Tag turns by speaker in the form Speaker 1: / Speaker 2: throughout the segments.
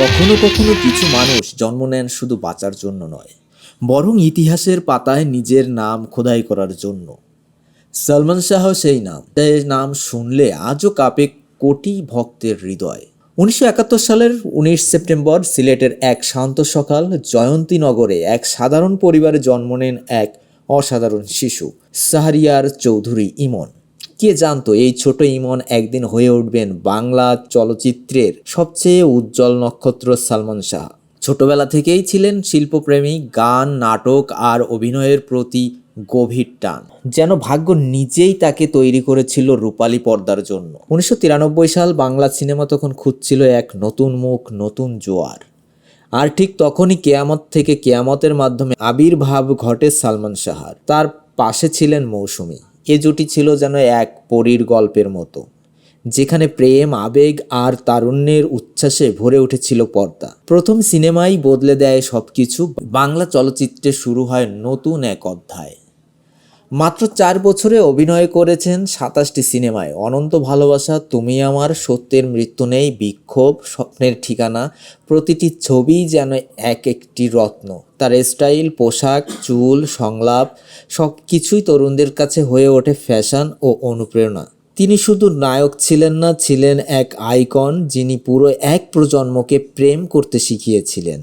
Speaker 1: কখনো কখনো কিছু মানুষ জন্ম নেন শুধু বাঁচার জন্য নয়, বরং ইতিহাসের পাতায় নিজের নাম খোদাই করার জন্য। সলমান শাহ সেই নাম। তাই নাম শুনলে আজও কাঁপে কোটি ভক্তের হৃদয়। উনিশশো একাত্তর সালের উনিশ সেপ্টেম্বর সিলেটের এক শান্ত সকাল জয়ন্তীনগরে এক সাধারণ পরিবারে জন্ম নেন এক অসাধারণ শিশু, সাহারিয়ার চৌধুরী ইমন। কে জানতো এই ছোট ইমন একদিন হয়ে উঠবেন বাংলা চলচ্চিত্রের সবচেয়ে উজ্জ্বল নক্ষত্র সালমান শাহ? ছোটবেলা থেকেই ছিলেন শিল্পপ্রেমী, গান, নাটক আর অভিনয়ের প্রতি গভীর টান। যেন ভাগ্য নিজেই তাকে তৈরি করেছিল রূপালী পর্দার জন্য। উনিশশো তিরানব্বই সাল বাংলা সিনেমা তখন খুঁজছিল এক নতুন মুখ, নতুন জোয়ার। আর ঠিক তখনই কেয়ামত থেকে কেয়ামতের মাধ্যমে আবির্ভাব ঘটে সালমান শাহার। তার পাশে ছিলেন মৌসুমী। এ জুটি ছিল যেন এক পরীর গল্পের মতো, যেখানে প্রেম, আবেগ আর তারুণ্যের উচ্ছ্বাসে ভরে উঠেছিল পর্দা। প্রথম সিনেমাই বদলে দেয় সবকিছু। বাংলা চলচ্চিত্রে শুরু হয় নতুন এক অধ্যায়। মাত্র চার বছরে অভিনয় করেছেন সাতাশটি সিনেমায়। অনন্ত ভালোবাসা, তুমি আমার, সত্যের মৃত্যু নেই, বিক্ষোভ, স্বপ্নের ঠিকানা, প্রতিটি ছবি যেন এক একটি রত্ন। তার স্টাইল, পোশাক, চুল, সংলাপ সব কিছুই তরুণদের কাছে হয়ে ওঠে ফ্যাশন ও অনুপ্রেরণা। তিনি শুধু নায়ক ছিলেন না, ছিলেন এক আইকন যিনি পুরো এক প্রজন্মকে প্রেম করতে শিখিয়েছিলেন।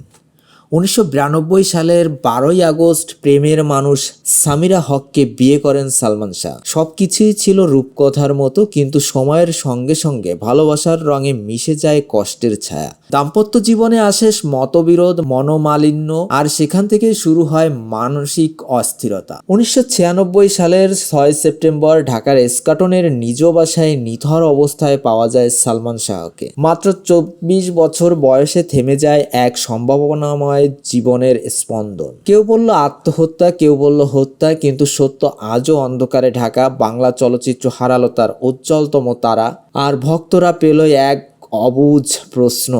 Speaker 1: উনিশশো বিরানব্বই সালের বারোই আগস্ট প্রেমের মানুষ সামিরা হককে বিয়ে করেন সালমান শাহ। সব কিছুই ছিল রূপকথার মতো, কিন্তু সময়ের সঙ্গে সঙ্গে ভালোবাসার রঙে মিশে যায় কষ্টের ছায়া। দাম্পত্য জীবনে আসে মতবিরোধ, মনোমালিন্য, আর সেখান থেকে শুরু হয় মানসিক অস্থিরতা। উনিশশো ছিয়ানব্বই সালের ছয় সেপ্টেম্বর ঢাকার এসকাটনের নিজ বাসায় নিথর অবস্থায় পাওয়া যায় সালমান শাহকে। মাত্র চব্বিশ বছর বয়সে থেমে যায় এক সম্ভাবনাময় জীবনের স্পন্দন। কেউ বলল আত্মহত্যা, কেউ বলল হত্যা, কিন্তু সত্য আজও অন্ধকারে ঢাকা। বাংলা চলচ্চিত্র হারালো তার উজ্জ্বলতম তারা। আর ভক্তরা পেল এক অবুঝ প্রশ্ন,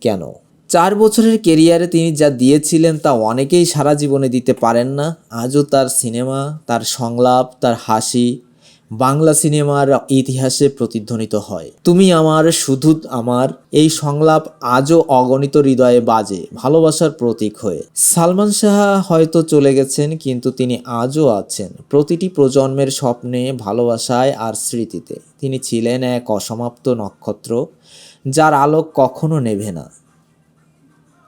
Speaker 1: কেন? চার বছরের কেরিয়ারে তিনি যা দিয়েছিলেন তা অনেকেই সারা জীবনে দিতে পারেন না। আজও তার সিনেমা, তার সংলাপ, তার হাসি বাংলা সিনেমার ইতিহাসে প্রতিধ্বনিত হয়। তুমি আমার, শুধু আমার, এই সংলাপ আজও অগণিত হৃদয়ে বাজে, ভালোবাসার প্রতীক হয়ে। সালমান শাহ হয়তো চলে গেছেন, কিন্তু তিনি আজও আছেন। প্রতিটি প্রজন্মের স্বপ্নে, ভালোবাসায় আর স্মৃতিতে। তিনি ছিলেন এক অসমাপ্ত নক্ষত্র, যার আলোক কখনো নেভে না।